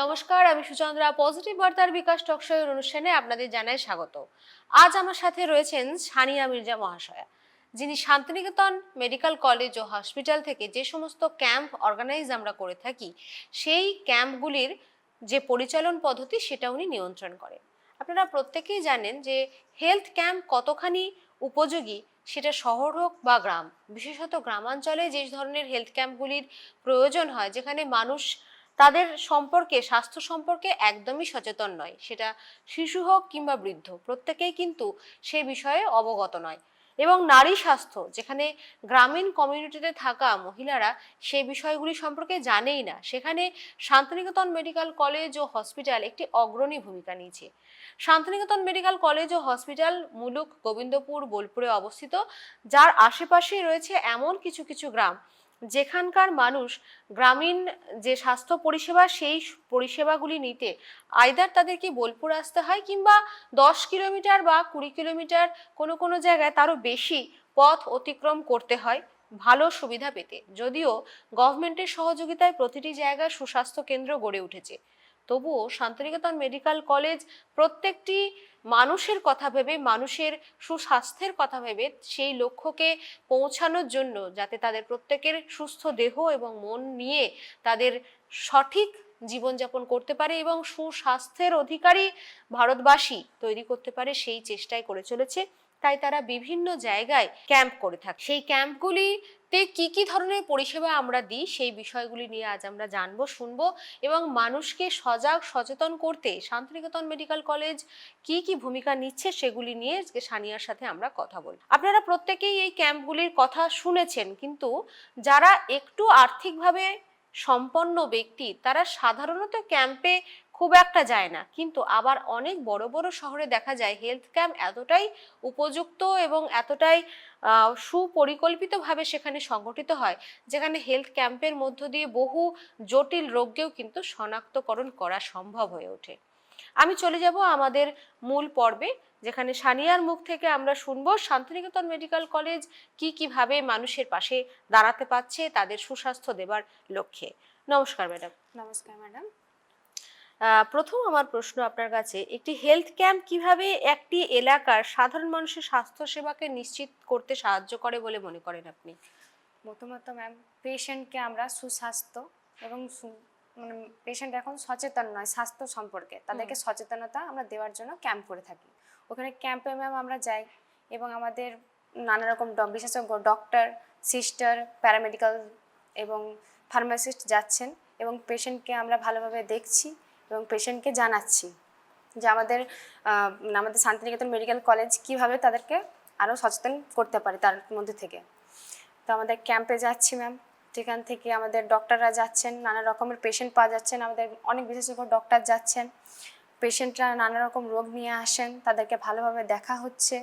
নমস্কার, আমি সুচন্দ্রা। পজিটিভ বার্তার বিকাশ টকশয়ের অনুষ্ঠানে আপনাদের জানাই স্বাগত। আজ আমার সাথে রয়েছেন সানিয়া মির্জা মহাশয়া, যিনি শান্তিনিকেতন মেডিকেল কলেজ ও হসপিটাল থেকে যে সমস্ত ক্যাম্প অর্গানাইজ আমরা করে থাকি, সেই ক্যাম্পগুলির যে পরিচালন পদ্ধতি সেটা উনি নিয়ন্ত্রণ করেন। আপনারা প্রত্যেকেই জানেন যে হেলথ ক্যাম্প কতখানি উপযোগী, সেটা শহর হোক বা গ্রাম, বিশেষত গ্রামাঞ্চলে যে ধরনের হেলথ ক্যাম্পগুলির প্রয়োজন হয়, যেখানে মানুষ তাদের সম্পর্কে, স্বাস্থ্য সম্পর্কে একদমই সচেতন নয়। সেটা শিশু হোক কিংবা বৃদ্ধ, প্রত্যেকেই কিন্তু সে বিষয়ে অবগত নয়। এবং নারী স্বাস্থ্য, যেখানে গ্রামীণ কমিউনিটিতে থাকা মহিলারা সেই বিষয়গুলি সম্পর্কে জানেই না, সেখানে শান্তিনিকেতন মেডিকেল কলেজ ও হসপিটাল একটি অগ্রণী ভূমিকা নিয়েছে। শান্তিনিকেতন মেডিকেল কলেজ ও হসপিটাল মুলুক গোবিন্দপুর বোলপুরে অবস্থিত, যার আশেপাশেই রয়েছে এমন কিছু কিছু গ্রাম। যেখানকার মানুষ গ্রামীণ যে স্বাস্থ্য পরিষেবা, সেই পরিষেবাগুলি নিতে আয়দার তাদেরকে বোলপুর আসতে হয় কিংবা দশ কিলোমিটার বা কুড়ি কিলোমিটার কোনো কোনো জায়গায় তারও বেশি পথ অতিক্রম করতে হয় ভালো সুবিধা পেতে। যদিও গভর্নমেন্টের সহযোগিতায় প্রতিটি জায়গায় সুস্বাস্থ্য কেন্দ্র গড়ে উঠেছে। তবুও শান্তিনিকেতন মেডিকেল কলেজ প্রত্যেকটি মানুষের কথা ভেবে, মানুষের সুস্বাস্থ্যের কথা ভেবে সেই লক্ষ্যকে পৌঁছানোর জন্য যাতে তাদের প্রত্যেকের সুস্থ দেহ এবং মন নিয়ে তাদের সঠিক জীবনযাপন করতে পারে এবং সুস্বাস্থ্যের অধিকারী ভারতবাসী তৈরি করতে পারে সেই চেষ্টাই করে চলেছে। তাই তারা বিভিন্ন জায়গায় ক্যাম্প করে থাকে। সেই ক্যাম্পগুলিতে কি কি ধরনের পরিষেবা আমরা দিই সেই বিষয়গুলি নিয়ে আজ আমরা জানব, শুনব এবং মানুষকে সজাগ, সচেতন করতে শান্তিনিকেতন মেডিকেল কলেজ কি কি ভূমিকা নিচ্ছে সেগুলি নিয়ে আজকে সানিয়ার সাথে আমরা কথা বলব। আপনারা প্রত্যেকেই এই ক্যাম্পগুলির কথা শুনেছেন, কিন্তু যারা একটু আর্থিকভাবে সম্পন্ন ব্যক্তি, তারা সাধারণত ক্যাম্পে খুব একটা যায় না। কিন্তু আবার অনেক বড় বড় শহরে দেখা যায় হেলথ ক্যাম্প এতটাই উপযুক্ত এবং এতটাই সুপরিকল্পিতভাবে সেখানে সংগঠিত হয়, যেখানে হেলথ ক্যাম্পের মধ্য দিয়ে বহু জটিল রোগকেও কিন্তু শনাক্তকরণ করা সম্ভব হয়ে ওঠে। আমি চলে যাব আমাদের মূল পর্বে, যেখানে সানিয়ার মুখ থেকে আমরা শুনব শান্তিনিকেতন মেডিকেল কলেজ কি কীভাবে মানুষের পাশে দাঁড়াতে পারছে, তাদের সুস্বাস্থ্য দেবার লক্ষ্যে। নমস্কার ম্যাডাম। নমস্কার ম্যাডাম। প্রথম আমার প্রশ্ন আপনার কাছে একটি হেলথ ক্যাম্প কীভাবে একটি এলাকার সাধারণ মানুষের স্বাস্থ্য সেবাকে নিশ্চিত করতে সাহায্য করে বলে মনে করেন আপনি? প্রথমত ম্যাম পেশেন্টকে আমরা সুস্বাস্থ্য এবং মানে পেশেন্ট এখন সচেতন নয় স্বাস্থ্য সম্পর্কে। তাদেরকে সচেতনতা আমরা দেওয়ার জন্য ক্যাম্প করে থাকি। ওখানে ক্যাম্পে ম্যাম আমরা যাই এবং আমাদের নানা রকম ড- বিশেষজ্ঞ ডক্টর সিস্টার প্যারামেডিক্যাল এবং ফার্মাসিস্ট যাচ্ছেন এবং পেশেন্টকে আমরা ভালোভাবে দেখছি। এবং পেশেন্টকে জানাচ্ছি যে আমাদের আমাদের শান্তিনিকেতন মেডিকেল কলেজ কীভাবে তাদেরকে আরও সচেতন করতে পারে তার মধ্যে থেকে। তো আমাদের ক্যাম্পে যাচ্ছি ম্যাম সেখান থেকে আমাদের ডক্টররা যাচ্ছেন, নানা রকমের পেশেন্ট পাওয়া যাচ্ছেন, আমাদের অনেক বিশেষজ্ঞ ডক্টর যাচ্ছেন। পেশেন্টরা নানা রকম রোগ নিয়ে আসেন, তাদেরকে ভালোভাবে দেখা হচ্ছে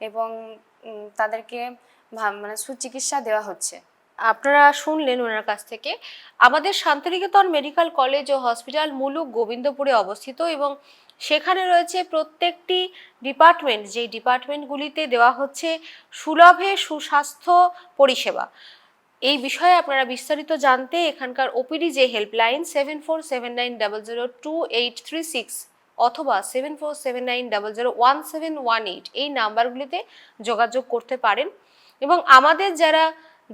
এবং তাদেরকে মানে সুচিকিৎসা দেওয়া হচ্ছে। আপনারা শুনলেন ওনার কাছ থেকে। আমাদের শান্তিনিকেতন মেডিকেল কলেজ ও হসপিটাল মুলুক গোবিন্দপুরে অবস্থিত এবং সেখানে রয়েছে প্রত্যেকটি ডিপার্টমেন্ট, যেই ডিপার্টমেন্টগুলিতে দেওয়া হচ্ছে সুলভে সুস্বাস্থ্য পরিষেবা। এই বিষয়ে আপনারা বিস্তারিত জানতে এখানকার ওপিডি যে helpline seven four seven nine double zero two eight three six অথবা seven four seven nine double zero one seven one eight এই নাম্বারগুলিতে যোগাযোগ করতে পারেন। এবং আমাদের যারা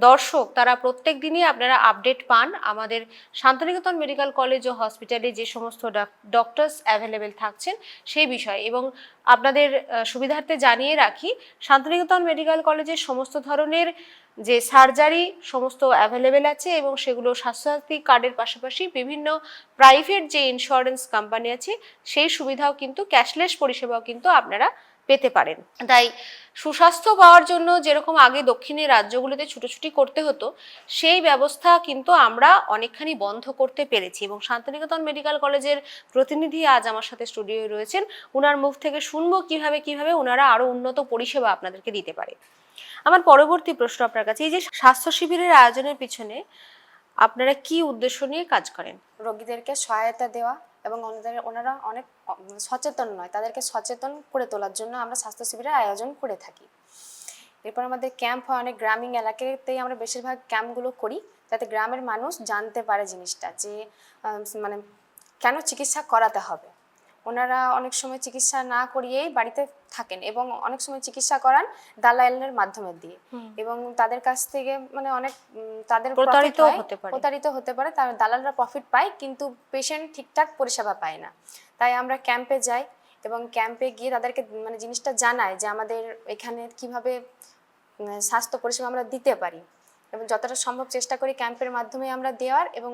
দর্শক, তারা প্রত্যেক দিনই আপনারা আপডেট পান আমাদের শান্তিনিকেতন মেডিকেল কলেজ ও হসপিটালে যে সমস্ত ডক্টরস অ্যাভেলেবেল থাকছেন সেই বিষয়ে। এবং আপনাদের সুবিধার্থে জানিয়ে রাখি, শান্তিনিকেতন মেডিকেল কলেজের সমস্ত ধরনের যে সার্জারি সমস্ত অ্যাভেলেবেল আছে এবং সেগুলো স্বাস্থ্যসাথী কার্ডের পাশাপাশি বিভিন্ন প্রাইভেট যে ইন্স্যুরেন্স কোম্পানি আছে, সেই সুবিধাও কিন্তু ক্যাশলেস পরিষেবাও কিন্তু আপনারা পেতে পারেন। তাই সুস্বাস্থ্য পাওয়ার জন্য যেরকম আগে দক্ষিণের রাজ্যগুলিতে ছুটোছুটি করতে হতো, সেই ব্যবস্থা কিন্তু আমরা অনেকখানি বন্ধ করতে পেরেছি এবং শান্তিনিকেতন মেডিকেল কলেজের প্রতিনিধি আজ আমার সাথে স্টুডিওয়ে রয়েছেন। ওনার মুখ থেকে শুনব কীভাবে কীভাবে ওনারা আরও উন্নত পরিষেবা আপনাদেরকে দিতে পারে। আমার পরবর্তী প্রশ্ন আপনার কাছে, এই যে স্বাস্থ্য শিবিরের আয়োজনের পিছনে আপনারা কি উদ্দেশ্য নিয়ে কাজ করেন? রোগীদেরকে সহায়তা দেওয়া এবং ওনারা অনেক সচেতন নয়। তাদেরকে সচেতন করে তোলার জন্য আমরা স্বাস্থ্য শিবিরের আয়োজন করে থাকি। এরপর আমাদের ক্যাম্প হয় অনেক গ্রামীণ এলাকাতেই আমরা বেশিরভাগ ক্যাম্পগুলো করি, যাতে গ্রামের মানুষ জানতে পারে জিনিসটা যে মানে কেন চিকিৎসা করাতে হবে। ওনারা অনেক সময় চিকিৎসা না করিয়েই বাড়িতে থাকেন এবং অনেক সময় চিকিৎসা করান দালালের মাধ্যমে দিয়ে। এবং তাদের কাছ থেকে মানে অনেক তাদের profit হতে পারে। প্রতারিত হতে পারে তার দালালরা প্রফিট পায় কিন্তু পেশেন্ট ঠিকঠাক পরিষেবা পায় না। তাই আমরা ক্যাম্পে যাই এবং ক্যাম্পে গিয়ে তাদেরকে মানে জিনিসটা জানায় যে আমাদের এখানে কীভাবে স্বাস্থ্য পরিষেবা আমরা দিতে পারি। এবং যতটা সম্ভব চেষ্টা করি ক্যাম্পের মাধ্যমে আমরা দেওয়ার এবং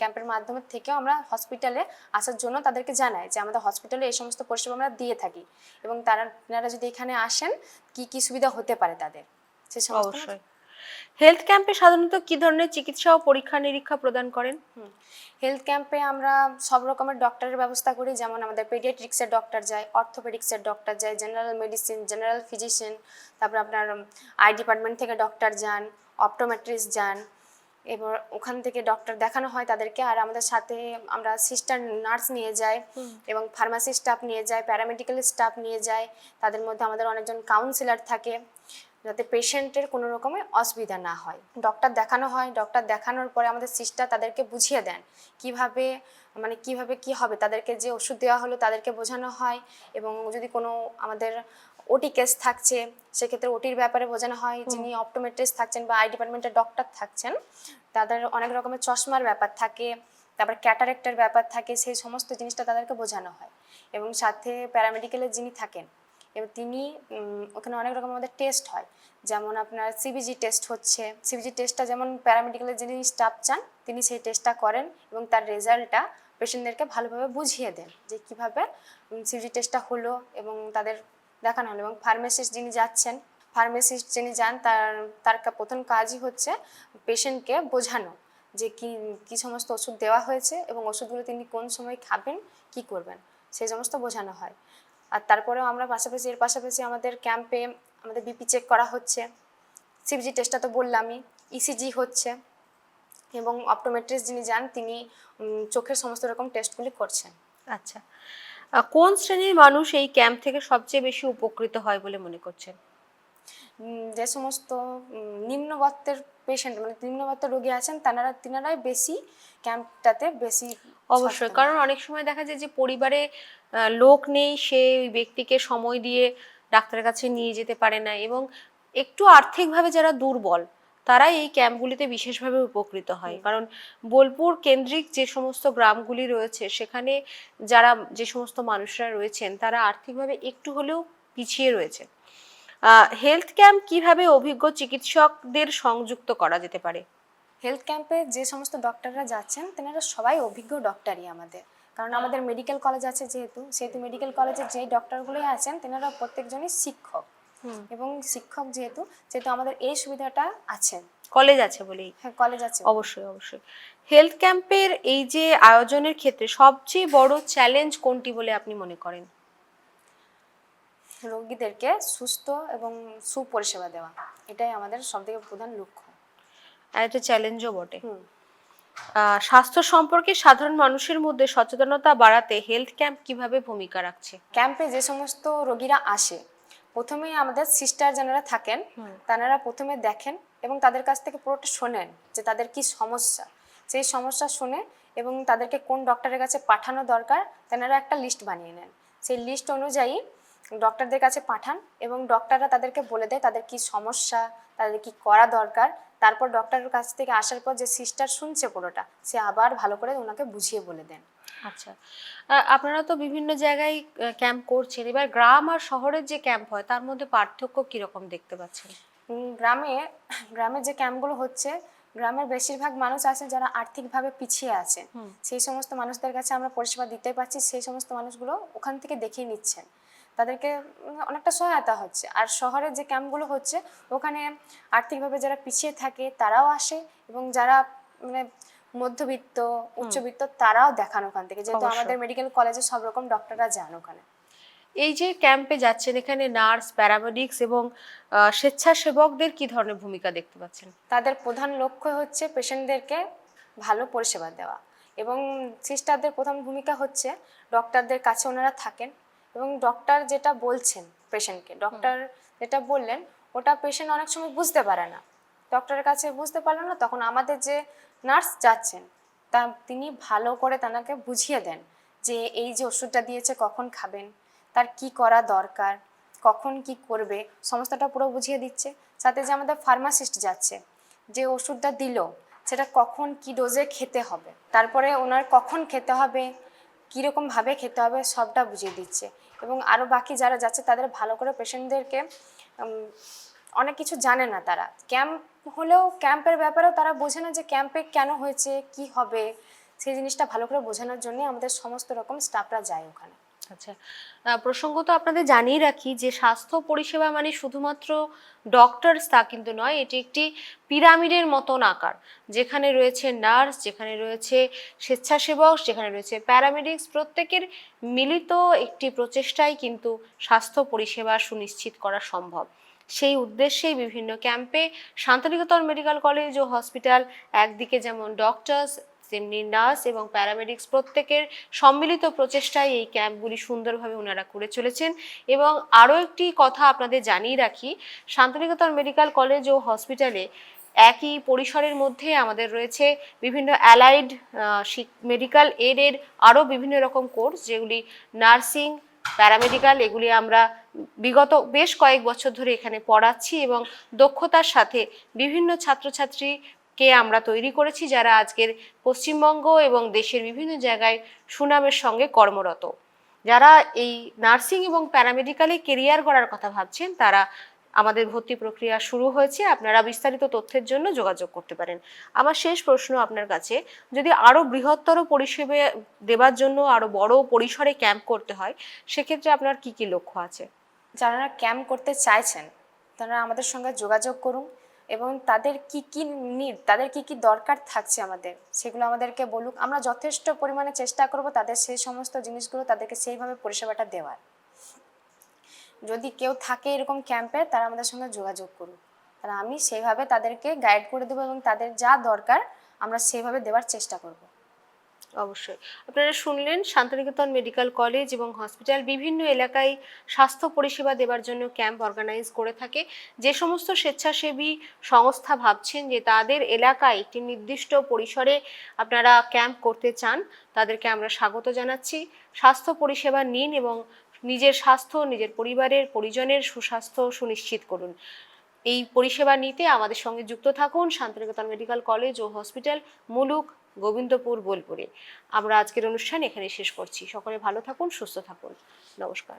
ক্যাম্পের মাধ্যমে থেকেও আমরা হসপিটালে আসার জন্য তাদেরকে জানাই যে আমাদের হসপিটালে এই সমস্ত পরিষেবা আমরা দিয়ে থাকি। এবং তারা আপনারা যদি এখানে আসেন কি কি সুবিধা হতে পারে তাদের? সে সমস্ত হেলথ ক্যাম্পে সাধারণত কি ধরনের চিকিৎসা ও পরীক্ষা নিরীক্ষা প্রদান করেন? হেলথ ক্যাম্পে আমরা সব রকমের ডক্টরের ব্যবস্থা করি যেমন আমাদের পেডিয়াট্রিক্সের ডক্টর যায় অর্থোপেডিক্সের ডক্টর যায় জেনারেল মেডিসিন জেনারেল ফিজিশিয়ান তারপর আপনার আই ডিপার্টমেন্ট থেকে ডক্টর যান অপটোমেট্রিস্ট যান এবার ওখান থেকে ডক্টর দেখানো হয় তাদেরকে আর আমাদের সাথে আমরা সিস্টার নার্স নিয়ে যাই এবং ফার্মাসি স্টাফ নিয়ে যায় প্যারামেডিক্যাল স্টাফ নিয়ে যায় তাদের মধ্যে আমাদের অনেকজন কাউন্সিলর থাকে যাতে পেশেন্টের কোনো রকমের অসুবিধা না হয়। ডক্টর দেখানো হয় ডক্টর দেখানোর পরে আমাদের সিস্টার তাদেরকে বুঝিয়ে দেন কীভাবে মানে কীভাবে কি হবে তাদেরকে যে ওষুধ দেওয়া হলো তাদেরকে বোঝানো হয় এবং যদি কোনো আমাদের ওটি কেস থাকছে সেক্ষেত্রে ওটির ব্যাপারে বোঝানো হয় যিনি অপটোমেট্রিস্ট থাকছেন বা আই ডিপার্টমেন্টের ডক্টর থাকছেন তাদের অনেক রকমের চশমার ব্যাপার থাকে তারপর ক্যাটারেক্টের ব্যাপার থাকে সেই সমস্ত জিনিসটা তাদেরকে বোঝানো হয়। এবং সাথে প্যারামেডিক্যালের যিনি থাকেন এবং তিনি ওখানে অনেক রকম আমাদের টেস্ট হয়। যেমন আপনার সিবিজি টেস্ট হচ্ছে সিবিজি টেস্টটা যেমন প্যারামেডিক্যালের যিনি স্টাফ চান তিনি সেই টেস্টটা করেন এবং তার রেজাল্টটা পেশেন্টদেরকে ভালোভাবে বুঝিয়ে দেন যে কীভাবে সিবিজি টেস্টটা হলো এবং তাদের দেখানো হলো এবং ফার্মাসিস্ট যিনি যাচ্ছেন ফার্মাসিস্ট যিনি যান, তার তার প্রথম কাজই হচ্ছে পেশেন্টকে বোঝানো যে কি, কী সমস্ত ওষুধ দেওয়া হয়েছে এবং ওষুধগুলো তিনি কোন সময় খাবেন, কি করবেন, সেই সমস্ত বোঝানো হয়। আর তারপরেও আমরা পাশাপাশি, এর পাশাপাশি আমাদের ক্যাম্পে আমাদের বিপি চেক করা হচ্ছে। সিবিজি টেস্টটা তো বললামই ইসিজি হচ্ছে এবং অপটোমেট্রিস্ট যিনি যান, তিনি চোখের সমস্ত রকম টেস্টগুলি করছেন। আচ্ছা। কোন শ্রেণির মানুষ এই ক্যাম্প থেকে সবচেয়ে বেশি উপকৃত হয় বলে মনে করছেন? যে সমস্ত নিম্নবর্তের পেশেন্ট মানে নিম্নবর্তের রোগী আছেন তারা তিনারাই বেশি ক্যাম্পটাতে বেশি অবশ্যই কারণ অনেক সময় দেখা যায় যে পরিবারে লোক নেই সে ওই ব্যক্তিকে সময় দিয়ে ডাক্তারের কাছে নিয়ে যেতে পারে না এবং একটু আর্থিকভাবে যারা দুর্বল তারাই এই ক্যাম্পগুলিতে বিশেষভাবে উপকৃত হয়। কারণ বোলপুর কেন্দ্রিক যে সমস্ত গ্রামগুলি রয়েছে সেখানে যারা যে সমস্ত মানুষরা রয়েছেন তারা আর্থিকভাবে একটু হলেও পিছিয়ে রয়েছে হেলথ ক্যাম্প কীভাবে অভিজ্ঞ চিকিৎসকদের সংযুক্ত করা যেতে পারে? হেলথ ক্যাম্পে যে সমস্ত ডক্টররা যাচ্ছেন তেনারা সবাই অভিজ্ঞ ডক্টরই আমাদের। কারণ আমাদের মেডিকেল কলেজ আছে যেহেতু সেহেতু মেডিকেল কলেজে যে ডক্টরগুলোই আছেন তেনারা প্রত্যেকজনই শিক্ষক। এবং শিক্ষক যেহেতু যেহেতু আমাদের এই সুবিধাটা আছে। কলেজ আছে বলেই? হ্যাঁ কলেজ আছে। অবশ্যই অবশ্যই। হেলথ ক্যাম্পের এই যে আয়োজনের ক্ষেত্রে সবচেয়ে বড় চ্যালেঞ্জ কোনটি বলে আপনি মনে করেন? রোগীদেরকে সুস্থ এবং সুপরিষেবা দেওয়া। এটাই আমাদের সবথেকে প্রধান লক্ষ্য। আর এটা চ্যালেঞ্জও বটে। স্বাস্থ্য সম্পর্কে সাধারণ মানুষের মধ্যে সচেতনতা বাড়াতে হেলথ ক্যাম্প কীভাবে ভূমিকা রাখছে? ক্যাম্পে যে সমস্ত রোগীরা আসে প্রথমেই আমাদের সিস্টার যারা থাকেন তারা প্রথমে দেখেন এবং তাদের কাছ থেকে পুরোটা শোনেন যে তাদের কি সমস্যা। সেই সমস্যা শুনে এবং তাদেরকে কোন ডক্টরের কাছে পাঠানো দরকার তেনারা একটা লিস্ট বানিয়ে নেন। সেই লিস্ট অনুযায়ী ডক্টরদের কাছে পাঠান এবং ডক্টররা তাদেরকে বলে দেয় তাদের কি সমস্যা তাদের কি করা দরকার। তারপর ডক্টরের কাছ থেকে আসার পর যে সিস্টার শুনছে পুরোটা সে আবার ভালো করে ওনাকে বুঝিয়ে বলে দেন। আচ্ছা। আপনারা তো বিভিন্ন জায়গায় ক্যাম্প করছেন। এবার গ্রাম আর শহরের যে ক্যাম্প হয় তার মধ্যে পার্থক্য কীরকম দেখতে পাচ্ছেন? গ্রামে গ্রামে যে ক্যাম্পগুলো হচ্ছে গ্রামের বেশিরভাগ মানুষ আছে যারা আর্থিকভাবে পিছিয়ে আছে। সেই সমস্ত মানুষদের কাছে আমরা পরিষেবা দিতে পারছি সেই সমস্ত মানুষগুলো ওখান থেকে দেখিয়ে নিচ্ছেন। তাদেরকে অনেকটা সহায়তা হচ্ছে। আর শহরের যে ক্যাম্পগুলো হচ্ছে ওখানে আর্থিকভাবে যারা পিছিয়ে থাকে তারাও আসে এবং যারা মানে মধ্যবিত্ত উচ্চবিত্ত তারাও দেখান ওখান থেকে। যেহেতু আমাদের মেডিকেল কলেজে সব রকম ডক্টররা যান ওখানে। এই যে ক্যাম্পে যাচ্ছেন এখানে নার্স প্যারামেডিক্স এবং স্বেচ্ছাসেবকদের কি ধরনের ভূমিকা দেখতে পাচ্ছেন? তাদের প্রধান লক্ষ্য হচ্ছে পেশেন্টদেরকে ভালো পরিষেবা দেওয়া এবং সিস্টারদের প্রধান ভূমিকা হচ্ছে ডক্টরদের কাছে ওনারা থাকেন এবং ডক্টর যেটা বলছেন পেশেন্টকে ডক্টর যেটা বললেন ওটা পেশেন্ট অনেক সময় বুঝতে পারে না। ডক্টরের কাছে বুঝতে পারল না তখন আমাদের যে নার্স যাচ্ছেন। তা তিনি ভালো করে তাকে বুঝিয়ে দেন যে এই যে ওষুধটা দিয়েছে কখন খাবেন, তার কি করা দরকার, কখন কি করবে, সমস্তটা পুরো বুঝিয়ে দিচ্ছে। সাথে যে আমাদের ফার্মাসিস্ট যাচ্ছে, যে ওষুধটা দিল, সেটা কখন কি ডোজে খেতে হবে, তারপরে ওনার কখন খেতে হবে কীরকমভাবে খেতে হবে, সবটা বুঝিয়ে দিচ্ছে। এবং আরও বাকি যারা যাচ্ছে, তাদের ভালো করে পেশেন্টদেরকে অনেক কিছু জানে না তারা। ক্যাম্প হলেও, ক্যাম্পের ব্যাপারেও তারা বোঝে না যে ক্যাম্পে কেন হয়েছে, কি হবে। সেই জিনিসটা ভালো করে বোঝানোর জন্য আমাদের সমস্ত রকম স্টাফরা যায় ওখানে। আচ্ছা প্রসঙ্গত আপনাদের জানিয়ে রাখি যে স্বাস্থ্য পরিষেবা মানে শুধুমাত্র ডক্টরস তা কিন্তু নয়, এটি একটি পিরামিডের মতন আকার। যেখানে রয়েছে নার্স যেখানে রয়েছে স্বেচ্ছাসেবক, যেখানে রয়েছে প্যারামেডিক্স প্রত্যেকের মিলিত একটি প্রচেষ্টাই কিন্তু স্বাস্থ্য পরিষেবা সুনিশ্চিত করা সম্ভব। সেই উদ্দেশ্যেই বিভিন্ন ক্যাম্পে শান্তিনিকেতন মেডিকেল কলেজ ও হসপিটাল, একদিকে যেমন ডক্টরস, তেমনি নার্স এবং প্যারামেডিক্স প্রত্যেকের সম্মিলিত প্রচেষ্টায় এই ক্যাম্পগুলি সুন্দরভাবে ওনারা করে চলেছেন। এবং আরও একটি কথা আপনাদের জানিয়ে রাখি, শান্তিনিকেতন মেডিকেল কলেজ ও হসপিটালে একই পরিসরের মধ্যে আমাদের রয়েছে বিভিন্ন অ্যালাইড মেডিকেল এডের আরও বিভিন্ন রকম কোর্স যেগুলি নার্সিং প্যারামেডিক্যাল এগুলি আমরা বিগত বেশ কয়েক বছর ধরে এখানে পড়াচ্ছি এবং দক্ষতার সাথে বিভিন্ন ছাত্রছাত্রীকে আমরা তৈরি করেছি যারা আজকের পশ্চিমবঙ্গ এবং দেশের বিভিন্ন জায়গায় সুনামের সঙ্গে কর্মরত। যারা এই নার্সিং এবং প্যারামেডিক্যালে কেরিয়ার গড়ার কথা ভাবছেন, তারা আমাদের ভর্তি প্রক্রিয়া শুরু হয়েছে, আপনারা বিস্তারিত তথ্যের জন্য যোগাযোগ করতে পারেন। আমার শেষ প্রশ্ন আপনার কাছে, যদি আরও বৃহত্তর পরিষেবা দেবার জন্য আরও বড় পরিসরে ক্যাম্প করতে হয়, সেক্ষেত্রে আপনার কি কি লক্ষ্য আছে? যারা ক্যাম্প করতে চাইছেন, তারা আমাদের সঙ্গে যোগাযোগ করুন এবং তাদের কি কি নিড তাদের কি কি দরকার থাকছে আমাদের, সেগুলো আমাদেরকে বলুক। আমরা যথেষ্ট পরিমাণে চেষ্টা করব তাদের সেই সমস্ত জিনিসগুলো তাদেরকে সেইভাবে পরিষেবাটা দেওয়ার। যদি কেউ থাকে এরকম ক্যাম্পে তারা আমাদের সঙ্গে যোগাযোগ করুক। তাহলে আমি সেইভাবে তাদেরকে গাইড করে দেবো এবং তাদের যা দরকার, আমরা সেইভাবে দেওয়ার চেষ্টা করব। অবশ্যই। আপনারা শুনলেন শান্তিনিকেতন মেডিকেল কলেজ এবং হসপিটাল বিভিন্ন এলাকায় স্বাস্থ্য পরিষেবা দেওয়ার জন্য ক্যাম্প অর্গানাইজ করে থাকে। যে সমস্ত স্বেচ্ছাসেবী সংস্থা ভাবছেন যে তাদের এলাকায় একটি নির্দিষ্ট পরিসরে আপনারা ক্যাম্প করতে চান, তাদেরকে আমরা স্বাগত জানাচ্ছি। স্বাস্থ্য পরিষেবা নিন এবং নিজের স্বাস্থ্য, নিজের পরিবারের, পরিজনের সুস্বাস্থ্য সুনিশ্চিত করুন। এই পরিষেবা নিতে আমাদের সঙ্গে যুক্ত থাকুন শান্তিনিকেতন মেডিকেল কলেজ ও হসপিটাল মুলুক গোবিন্দপুর বোলপুরে। আমরা আজকের অনুষ্ঠান এখানে শেষ করছি। সকলে ভালো থাকুন, সুস্থ থাকুন। নমস্কার।